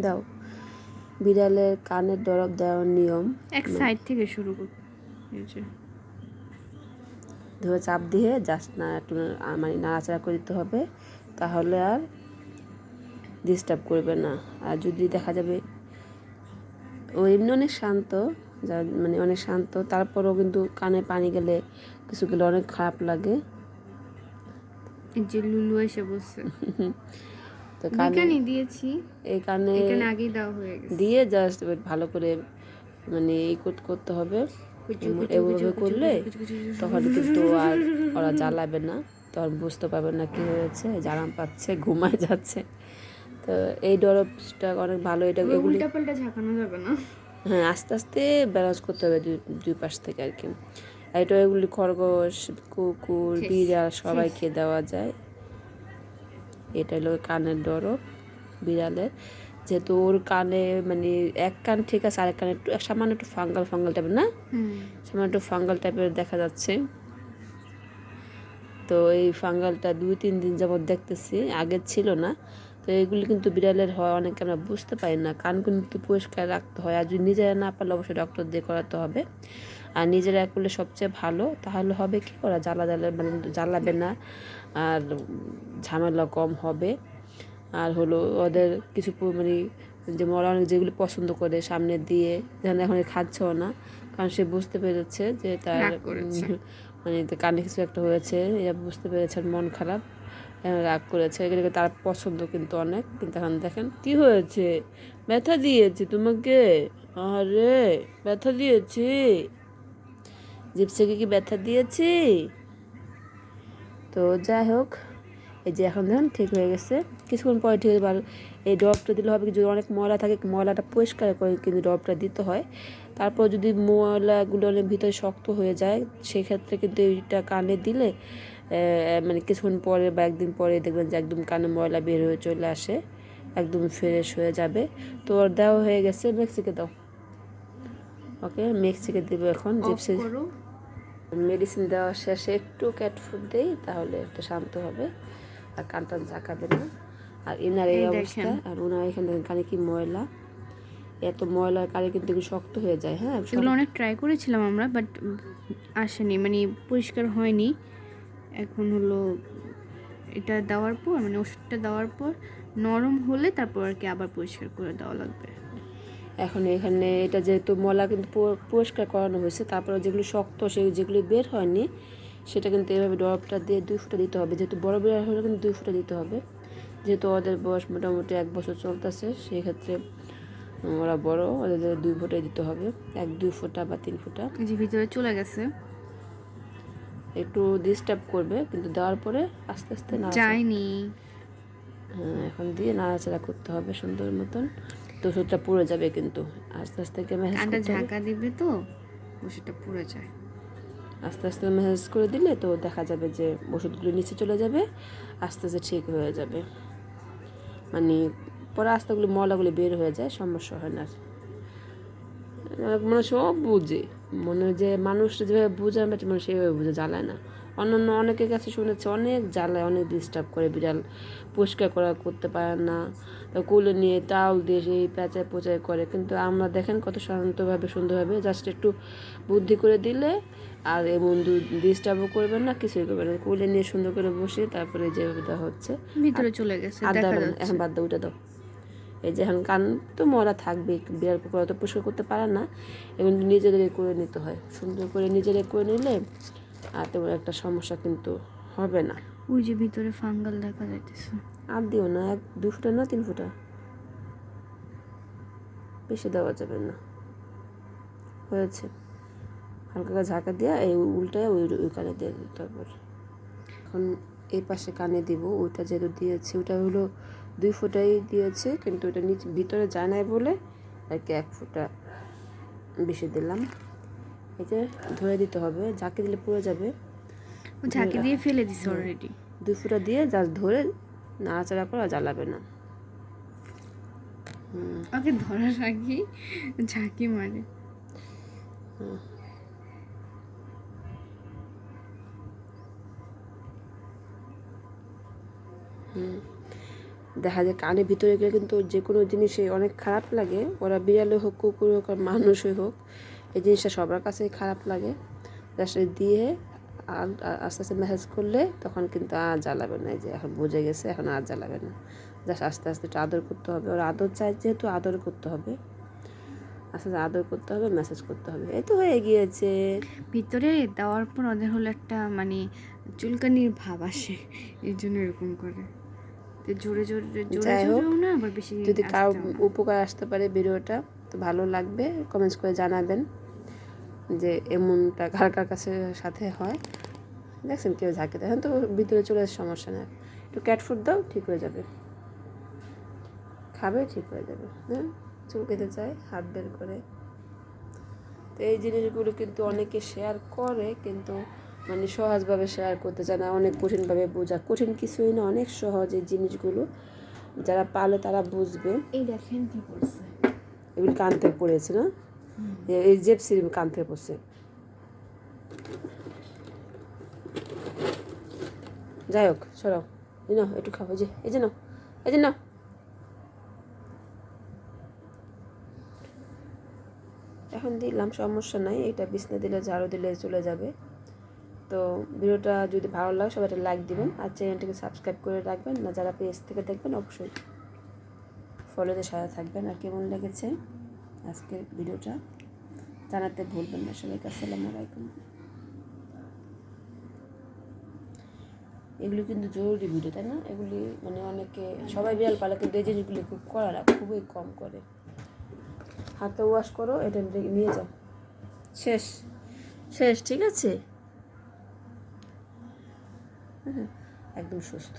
দাও। বিড়ালের কানের ডরব দেওয়ার নিয়ম। এক সাইড থেকে শুরু কর। এই ধরে চাপ দিয়ে জাস্ট না একটু মানে নাড়াচাড়া করে দিতে হবে। তাহলে আর ডিস্টার্ব করবে না। আর যদি দেখা যাবে ও এমনি অনেক শান্ত যা মানে অনেক শান্ত তারপরেও কিন্তু কানে পানি গেলে কিছু গেলে অনেক খারাপ লাগে। যে লুলু এসে বসছে। তো কানে দিয়েছি। এই কানে আগেই দেওয়া হয়ে গেছে। দিয়ে জাস্ট ভালো করে মানে এই করতে হবে। এভাবে করলে তখন কিন্তু আর ওরা জ্বালাবে না। তখন বুঝতে পারবে না কি হয়েছে জারাম পাচ্ছে ঘুমায় যাচ্ছে। তো এই ডরপটা অনেক ভালো এটা এগুলি ঝাঁকানো যাবে না। হ্যাঁ আস্তে আস্তে ব্যালেন্স করতে হবে দুই দুই পাশ থেকে আর কি। এটা এগুলি খরগোশ কুকুর বিড়াল সবাইকে দেওয়া যায়। এটা হলো কানের ডরব বিড়ালের যেহেতু ওর কানে মানে এক কান ঠিক আছে আরেক কানে একটু সামান্য একটু ফাঙ্গাল ফাঙ্গাল টাইপের না? সামান্য একটু ফাঙ্গাল টাইপের দেখা যাচ্ছে। তো এই ফাঙ্গালটা দুই তিন দিন যাবত দেখতেছি আগে ছিল না। তো এগুলি কিন্তু বিড়ালের হয় অনেকে আমরা বুঝতে পারি না। কান কিন্তু পরিষ্কার রাখতে হয় আর যদি নিজেরা না পারলে অবশ্যই ডক্টর দিয়ে করাতে হবে। আর নিজেরা করলে সবচেয়ে ভালো তাহলে হবে কি ওরা জ্বালা জ্বালা মানে জ্বালাবে না আর ঝামেলা কম হবে। আর হলো ওদের কিছু মানে যে ওরা অনেক যেগুলো পছন্দ করে সামনে দিয়ে যেখানে এখন খাচ্ছেও না কারণ সে বুঝতে পেরেছে যে তার মানে কানে কিছু একটা হয়েছে এটা বুঝতে পেরেছে আর মন খারাপ রাগ করেছে। এগুলোকে তার পছন্দ কিন্তু অনেক কিন্তু এখন দেখেন কি হয়েছে? ব্যথা দিয়েছি তোমাকে? আরে ব্যথা দিয়েছি? জিপসিকে কি ব্যথা দিয়েছি? তো যাই হোক এই যে এখন দেখুন ঠিক হয়ে গেছে। কিছুক্ষণ পরে ঠিক হয়ে যাবে। এই ড্রপটা দিলে হবে কি যদি অনেক ময়লা থাকে ময়লাটা পরিষ্কার করে কিন্তু ড্রপটা দিতে হয়। তারপর যদি ময়লাগুলো অনেক ভিতরে শক্ত হয়ে যায় সেক্ষেত্রে কিন্তু এইটা কানে দিলে মানে কিছুক্ষণ পরে বা একদিন পরে দেখবেন যে একদম কানে ময়লা বের হয়ে চলে আসে একদম ফ্রেশ হয়ে যাবে। তো ওর দেওয়া হয়ে গেছে মেক্সিকে দাও। ওকে মেক্সিকে দেবো এখন জিপসি। মেডিসিন দেওয়া শেষে একটু ক্যাট ফুড দেই তাহলে একটু শান্ত হবে। আর কান টান ঝাঁকাবে না। আর এনার এই অবস্থা আর ওনার এখানে কানে কি ময়লা? এত ময়লার কানে কিন্তু শক্ত হয়ে যায় হ্যাঁ? এগুলো অনেক ট্রাই করেছিলাম আমরা বাট আসেনি মানে পরিষ্কার হয়নি। এখন হলো এটা দেওয়ার পর মানে ওষুধটা দেওয়ার পর নরম হলে তারপর আর কি আবার পরিষ্কার করে দেওয়া লাগবে। এখন এখানে এটা যেহেতু মলা কিন্তু পরিষ্কার করানো হয়েছে তারপরে যেগুলো শক্ত সেই যেগুলি বের হয়নি সেটা কিন্তু এভাবে ড্রপটা দিয়ে দুই ফুটা দিতে হবে। যেহেতু বড় বিড়াল হলে কিন্তু দুই ফুটা দিতে হবে। যেহেতু ওদের বয়স মোটামুটি এক বছর চলতেছে সেই ক্ষেত্রে ওরা বড় ওদের দুই ফুটাই দিতে হবে। এক দুই ফুটা বা তিন ফুটা। যে ভিতরে চলে গেছে। একটু ডিস্টার্ব করবে কিন্তু দেওয়ার পরে আস্তে আস্তে না যায়নি। এখন দিয়ে নাড়াচাড়া করতে হবে সুন্দর মতন। তো ওষুধটা পুড়ে যাবে কিন্তু। আস্তে আস্তে হবে। ঝাঁকা দিবে তো ওষুধটা পুড়ে যায়। আস্তে আস্তে ম্যাসেজ করে দিলে তো দেখা যাবে যে ওষুধগুলো নিচে চলে যাবে আস্তে আস্তে ঠিক হয়ে যাবে। মানে পরে আস্তে ওগুলো ময়লাগুলো বের হয়ে যায় সমস্যা হয় না। অনেক মানুষ সব বুঝে। মনে হয় যে মানুষ যেভাবে বুঝে আমরা মানুষ সেভাবে বুঝে জ্বালায় না। অন্যান্য অনেকের কাছে শুনেছি অনেক জ্বালায় অনেক ডিস্টার্ব করে বিড়াল। পরিষ্কার করা করতে পারে না। কোলে নিয়ে টাউল দিয়ে সেই প্যাঁচায় পোচায় করে। কিন্তু আমরা দেখেন কত শান্তভাবে সুন্দরভাবে জাস্ট একটু বুদ্ধি করে দিলে আর এমন ডিস্টার্বও করবেন না কিছুই করবেন না। কোলে নিয়ে সুন্দর করে বসে তারপরে যেভাবে দেওয়া হচ্ছে ভিতরে চলে গেছে এখন বাদ দাও উঠে দাও। এই যে এখন কান তো মরা থাকবে বিড়াল কুকুর তো পরিষ্কার করতে পারে না। এবং নিজেদেরই করে নিতে হয়। সুন্দর করে নিজেরাই করে নিলে আর তেমন একটা সমস্যা কিন্তু হবে না। ওই যে ভিতরে ফাঙ্গাল দেখা যাইতেছে। আর দিও না এক দু ফুটা না তিন ফুটা? বেশি দেওয়া যাবে না। হয়েছে। হালকা ঝাঁকা দিয়ে এই উল্টায় ওই ওই কানে দিয়ে দিই তারপর এখন এই পাশে কানে দিব ওইটা যেহেতু দিয়েছে ওটা হলো দুই ফুটাই দিয়েছে কিন্তু ওটা নিচে ভিতরে যায় নাই বলে আর কি এক ফুটা বেশি দিলাম। যে ধরে দিতে হবে ঝাঁকে দিলে পুরো যাবে। ঝাঁকি দিয়ে ফেলে দিছে অলরেডি দুই ফুটা দিয়ে জাস্ট ধরে নাড়াচাড়া করে জ্বালাবে না। ওকে ধরার আগেই ঝাঁকি মারে। দেখা যায় কানের ভিতরে গেলে কিন্তু যে কোনো জিনিসে অনেক খারাপ লাগে ওরা বিড়ালে হোক কুকুর হোক আর মানুষই হোক। এই জিনিসটা সবার কাছেই খারাপ লাগে। জাস্ট দিয়ে আস্তে আস্তে ম্যাসেজ করলে তখন কিন্তু আর জ্বালাবে না। এই যে এখন বুঝে গেছে এখন আর জ্বালাবে না। জাস্ট আস্তে আস্তে একটু আদর করতে হবে। ওর আদর চাই যেহেতু আদর করতে হবে। আস্তে আস্তে আদর করতে হবে মেসেজ করতে হবে। এই তো হয়ে গিয়েছে। ভিতরে দেওয়ার পর ওদের হলো একটা মানে চুলকানির ভাব আসে। এই জন্য এরকম করে। জোরে জোরে জোরে জোরেও না আবার বেশি যদি কারও উপকার আসতে পারে ভিডিওটা তো ভালো লাগবে। কমেন্টস করে জানাবেন। যে এমনটা কার কার কাছে সাথে হয়। দেখছেন কেউ ঝাঁকে দেখেন তো ভিতরে চলে আসে সমস্যা নেই। একটু ক্যাট ফুড দাও ঠিক হয়ে যাবে। খাবে ঠিক হয়ে যাবে। হ্যাঁ? চুল খেতে চায় হাত বের করে। তো এই জিনিসগুলো কিন্তু অনেকে শেয়ার করে কিন্তু মানে সহজভাবে শেয়ার করতে চায় না অনেক কঠিনভাবে বোঝা। কঠিন কিছুই না অনেক সহজ এই জিনিসগুলো। যারা পালে তারা বুঝবে। এই দেখেন কি করছে। এগুলি কান থেকে পড়েছে না? এই জেপসির কান থেকে পড়ছে। যাই হোক সরাও এই নাও, একটু খাব যে, এই যে নাও, এই যে নাও। এখন দিলাম, সমস্যা নাই। এটা বিছনা দিলে, ঝাড়ু দিলে চলে যাবে। তো ভিডিওটা যদি ভালো লাগে, সবাই একটা লাইক দিবেন। আর চ্যানেলটিকে সাবস্ক্রাইব করে রাখবেন। না যারা পেজ থেকে দেখবেন, অবশ্যই ফলোতে সাথে থাকবেন। আর কেমন লেগেছে? আজকের ভিডিওটা জানাতে ভুলবেন না সবাইকে, আসসালামু আলাইকুম। এগুলি কিন্তু জরুরি ভিডিও, তাই না? এগুলি মানে অনেকে, সবাই বিড়াল পালে কিন্তু এই জিনিসগুলি খুব করে না খুবই কম করে। হাতে ওয়াশ করো এটা নিয়ে যাও। শেষ শেষ, ঠিক আছে? হ্যাঁ একদম সুস্থ।